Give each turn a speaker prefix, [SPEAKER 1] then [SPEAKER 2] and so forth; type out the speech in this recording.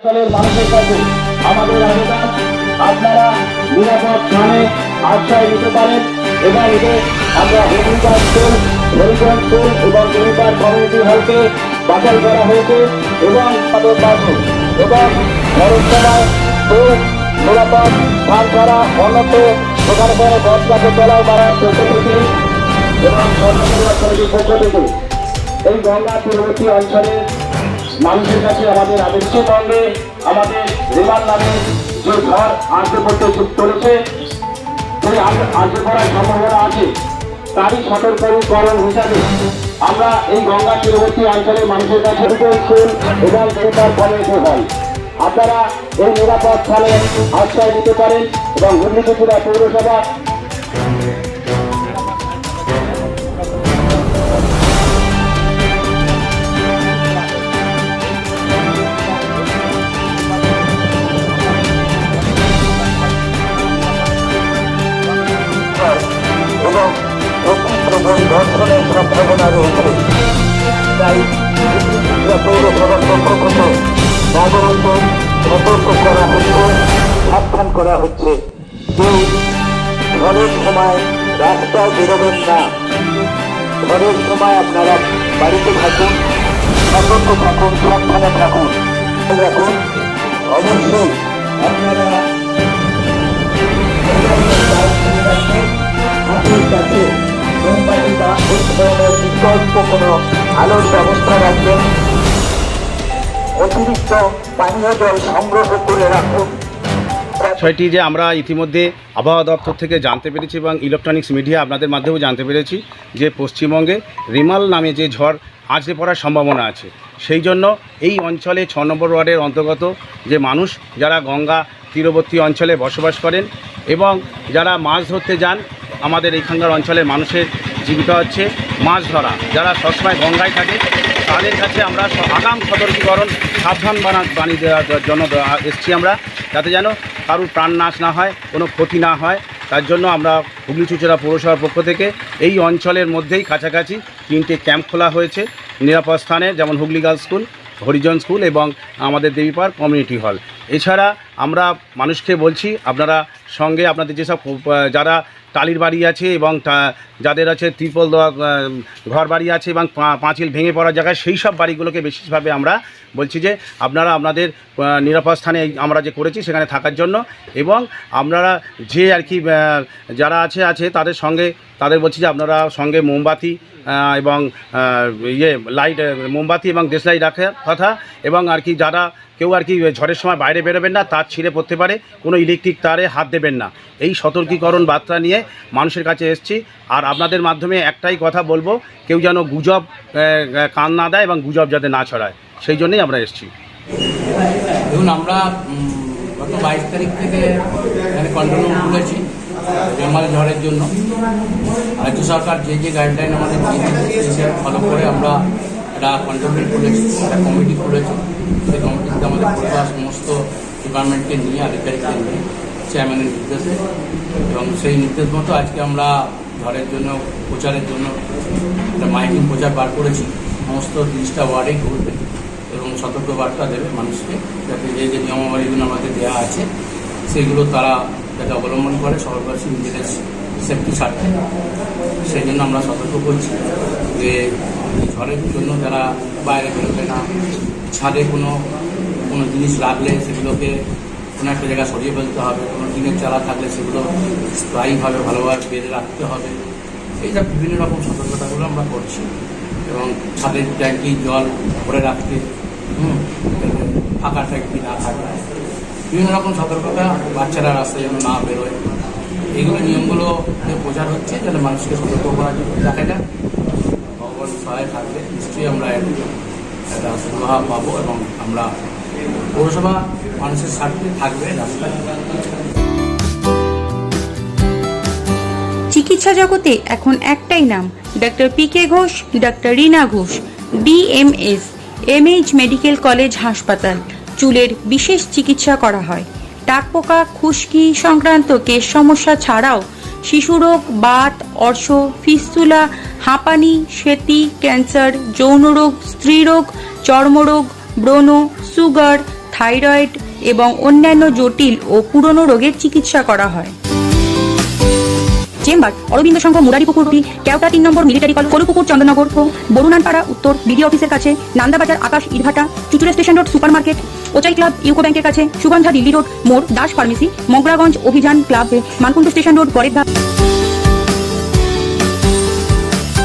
[SPEAKER 1] মানুষের কাছে আমাদের আবেদন। আপনারা নিরাপদ স্থানে আশ্রয় নিতে পারেন এবং এতে আমরা হরিপার স্কুল এবং হরিপার কমিউনিটি হলকে বাতিল করা হয়েছে এবং তাদের বাসন এবং খরচ সময় স্কুল নিরাপদ ছাড়া অন্যত্র সেখানে কোনো গছ গাছে চলতে এবং এই গঙ্গা তীরবর্তী অঞ্চলের মানুষের কাছে আমাদের আবেদনবঙ্গে আমাদের রেমাল নামে যে ঘর আসতে করতে চলেছে সেই আসতে করার সম্ভাবনা আছে। তারই সতর্কীকরণ হিসাবে আমরা এই গঙ্গা তীরবর্তী অঞ্চলের মানুষের কাছে এবং বেতার কমিটি হয় আপনারা এই নিরাপদ স্থানে আশ্রয় নিতে পারেন এবং হুগলিপুরা পৌরসভা করা হচ্ছে। যে ঝড়ের সময় রাস্তায় বেরোবেন না। ঘরের সময় আপনারা বাড়িতে থাকুন, সতর্ক থাকুন সাবধানে থাকুন। রাখুন অবশ্যই আপনারা কাছে এই ধরনের বিকল্প কোনো আলোর ব্যবস্থা রাখবেন। অতিরিক্ত পানীয় জল সংগ্রহ করে রাখুন।
[SPEAKER 2] বিষয়টি যে আমরা ইতিমধ্যে আবহাওয়া দপ্তর থেকে জানতে পেরেছি এবং ইলেকট্রনিক্স মিডিয়া আপনাদের মাধ্যমেও জানতে পেরেছি যে পশ্চিমবঙ্গে রিমাল নামে যে ঝড় আজকে পড়ার সম্ভাবনা আছে, সেই জন্য এই অঞ্চলে ছ নম্বর ওয়ার্ডের অন্তর্গত যে মানুষ যারা গঙ্গা তীরবর্তী অঞ্চলে বসবাস করেন এবং যারা মাছ ধরতে যান, আমাদের এখানকার অঞ্চলের মানুষের জীবিকা হচ্ছে মাছ ধরা। যারা সবসময় গঙ্গায় থাকে তাদের কাছে আমরা আগাম সতর্কীকরণ সাবধান বানা বাণী দেওয়ার জন্য এসছি আমরা, যাতে যেন কারুর প্রাণ নাশ না হয়, কোনো ক্ষতি না হয়। তার জন্য আমরা হুগলি চুচড়া পৌরসভার পক্ষ থেকে এই অঞ্চলের মধ্যেই কাছাকাছি তিনটে ক্যাম্প খোলা হয়েছে। নিরাপদ স্থানে, যেমন Hooghly girls school, Harijan school এবং আমাদের দেবী পার্ক কমিউনিটি হল। এছাড়া আমরা মানুষকে বলছি, আপনারা সঙ্গে আপনাদের যেসব যারা টালির বাড়ি আছে এবং যাদের আছে ত্রিপল দেওয়া ঘর বাড়ি আছে এবং পাঁচিল ভেঙে পড়ার জায়গায় সেই সব বাড়িগুলোকে বিশেষভাবে আমরা বলছি যে আপনারা আপনাদের নিরাপদ স্থানে আমরা যে করেছি সেখানে থাকার জন্য এবং আপনারা যে আর কি যারা আছে আছে তাদের সঙ্গে, তাদের বলছি যে আপনারা সঙ্গে মোমবাতি এবং ইয়ে লাইট মোমবাতি এবং দেশলাই রাখার কথা এবং আর কি যারা কেউ আর কি ঝড়ের সময় বাইরে বেরোবেন না, তার ছিঁড়ে পড়তে পারে, কোনো ইলেকট্রিক তারে হাত দেবেন না। এই সতর্কীকরণ বার্তা নিয়ে মানুষের কাছে এসেছি, আর আপনাদের মাধ্যমে একটাই কথা বলব, কেউ যেন গুজব কান না দেয় এবং গুজব যাতে না ছড়ায়। সেই জন্যই আমরা এসেছি।
[SPEAKER 3] দেখুন, আমরা গত বাইশ তারিখ থেকে এখানে কন্ট্রোল রুম খুলেছি রেমাল ঝড়ের জন্য। রাজ্য সরকার যে যে গাইডলাইন আমাদের দিয়ে দিয়েছে ফলো করে আমরা একটা কন্ট্রোল রুম খুলেছি, একটা কমিটি খুলেছি। সেই কমিটিতে আমাদের সমস্ত ডিপার্টমেন্টকে নিয়ে, আধিকারিককে নিয়ে চেয়ারম্যানের নির্দেশে। এবং সেই নির্দেশ মতো আজকে আমরা ঝড়ের জন্য, প্রচারের জন্য, একটা মাইকিং প্রচার বার করেছি, সমস্ত তিরিশটা ওয়ার্ডেই ঘুরবে এবং সতর্ক বার্তা দেবে মানুষকে, যাতে যে যে নিয়মাবলীগুলো আমাদের দেওয়া আছে, সেগুলো তারা যাতে অবলম্বন করে শহরবাসী নিজেদের সেফটি স্বার্থে সেই জন্য আমরা সতর্ক করছি যে ঝড়ের জন্য যারা বাইরে বেরোবে না, ছাদে কোনো কোনো জিনিস লাগলে সেগুলোকে কোনো একটা জায়গায় সরিয়ে ফেলতে হবে, কোনো টিনের চালা থাকলে সেগুলো স্থায়ীভাবে ভালোভাবে বেঁধে রাখতে হবে। এইসব বিভিন্ন রকম সতর্কতাগুলো আমরা করছি এবং ছাদের ট্যাঙ্কি, জল ভরে রাখতে ফাঁকা ট্যাঙ্কি না থাকে। বিভিন্ন রকম সতর্কতা বাচ্চারা রাস্তায় যেন না বেরোয়। এইগুলো নিয়মগুলো যে প্রচার হচ্ছে, যাতে মানুষকে সতর্ক করা দেখা যায়। ভগবান সহায় থাকলে নিশ্চয়ই আমরা একটা সুরাহা পাবো এবং আমরা পৌরসভা মানুষের স্বার্থে থাকবে, রাস্তায়
[SPEAKER 4] চিকিৎসা জগতে এখন একটাই নাম doctor P K Ghosh doctor Rina Ghosh DMS MH medical college হাসপাতাল, চুলের বিশেষ চিকিৎসা করা হয়। টাকপোকা খুশকি সংক্রান্ত কেশ সমস্যা ছাড়াও শিশুরোগ বাত, অর্শ, ফিস্তুলা, হাঁপানি, সেতি, ক্যান্সার যৌনরোগ স্ত্রীরোগ চর্মরোগ ব্রণ, সুগার, থাইরয়েড এবং অন্যান্য জটিল ও পুরনো রোগের চিকিৎসা করা হয়। চেম্বার, অরবিন্দ সংঘ মুরারিপুকুরটি কেওটা তিন নম্বর মিলিটারি কল কলুপুকুর চন্দ্রনগর বরুণানপাড়া উত্তর বিডি অফিসের কাছে, নান্দাবাজার, আকাশ, ইটভাটা, Chuchura station road super market ওচাই club, UCO ব্যাংকের কাছে, সুগন্ধা, দিল্লি রোড, মোড়, Das pharmacy, Mograganj Abhijan club Mankundu station road ধাপ